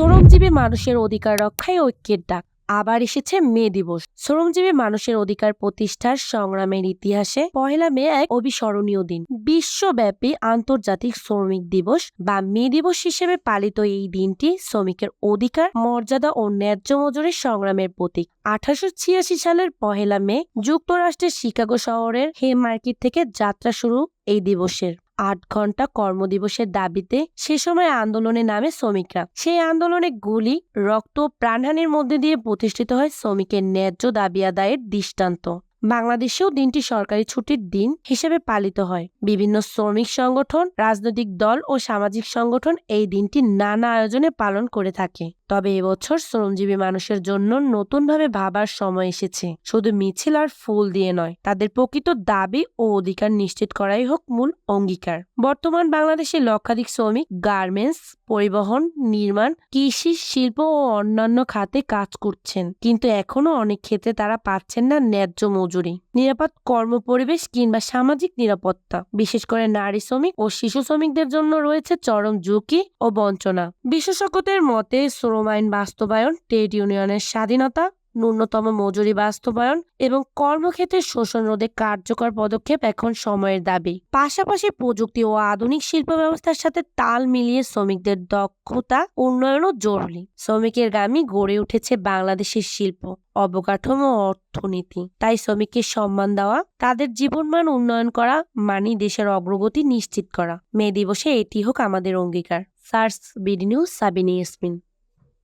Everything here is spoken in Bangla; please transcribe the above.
শ্রমজীবী মানুষের অধিকার রক্ষায় ঐক্যের ডাক। আবার এসেছে মে দিবস। শ্রমজীবী মানুষের অধিকার প্রতিষ্ঠার সংগ্রামের ইতিহাসে পহেলা মে এক অবিস্মরণীয় দিন। বিশ্বব্যাপী আন্তর্জাতিক শ্রমিক দিবস বা মে দিবস হিসেবে পালিত এই দিনটি শ্রমিকের অধিকার, মর্যাদা ও ন্যায্য মজুরির সংগ্রামের প্রতীক। আঠারোশো ছিয়াশি সালের পহেলা মে যুক্তরাষ্ট্রের শিকাগো শহরের হে মার্কেট থেকে যাত্রা শুরু এই দিবসের। আট ঘণ্টা কর্মদিবসের দাবিতে সে সময় আন্দোলনে নামে শ্রমিকরা। সেই আন্দোলনে গুলি, রক্ত, প্রাণহানির মধ্যে দিয়ে প্রতিষ্ঠিত হয় শ্রমিকের ন্যায্য দাবি আদায়ের দৃষ্টান্ত। বাংলাদেশেও দিনটি সরকারি ছুটির দিন হিসেবে পালিত হয়। বিভিন্ন শ্রমিক সংগঠন, রাজনৈতিক দল ও সামাজিক সংগঠন এই দিনটি নানা আয়োজনে পালন করে থাকে। তবে এবছর শ্রমজীবী মানুষের জন্য নতুনভাবে ভাবার সময় এসেছে। শুধু মিছিল আর ফুল দিয়ে নয়, তাদের প্রকৃত দাবি ও অধিকার নিশ্চিত করাই হোক মূল অঙ্গীকার। বর্তমান বাংলাদেশে লক্ষাধিক শ্রমিক গার্মেন্টস, পরিবহন, নির্মাণ, কৃষি, শিল্প ও অন্যান্য খাতে কাজ করছেন। কিন্তু এখনও অনেক ক্ষেত্রে তারা পাচ্ছেন না ন্যায্য নিরাপদ কর্ম পরিবেশ কিংবা সামাজিক নিরাপত্তা। বিশেষ করে নারী শ্রমিক ও শিশু শ্রমিকদের জন্য রয়েছে চরম ঝুঁকি ও বঞ্চনা। বিশেষজ্ঞদের মতে, শ্রম আইন বাস্তবায়ন, ট্রেড ইউনিয়নের স্বাধীনতা ন্যূনতম মজুরি বাস্তবায়ন এবং কর্মক্ষেত্রে শোষণ রোধে কার্যকর পদক্ষেপ এখন সময়ের দাবি। পাশাপাশি প্রযুক্তি ও আধুনিক শিল্প ব্যবস্থার সাথে তাল মিলিয়ে শ্রমিকদের দক্ষতা উন্নয়নও জরুরি। শ্রমিকের গামী গড়ে উঠেছে বাংলাদেশের শিল্প, অবকাঠামো অর্থনীতি। তাই শ্রমিককে সম্মান দেওয়া, তাদের জীবনমান উন্নয়ন করা মানি দেশের অগ্রগতি নিশ্চিত করা। মে দিবসে এটি হোক আমাদের অঙ্গীকার। সার্স, বিডি নিউজ, সাবিনী ইয়াসমিন।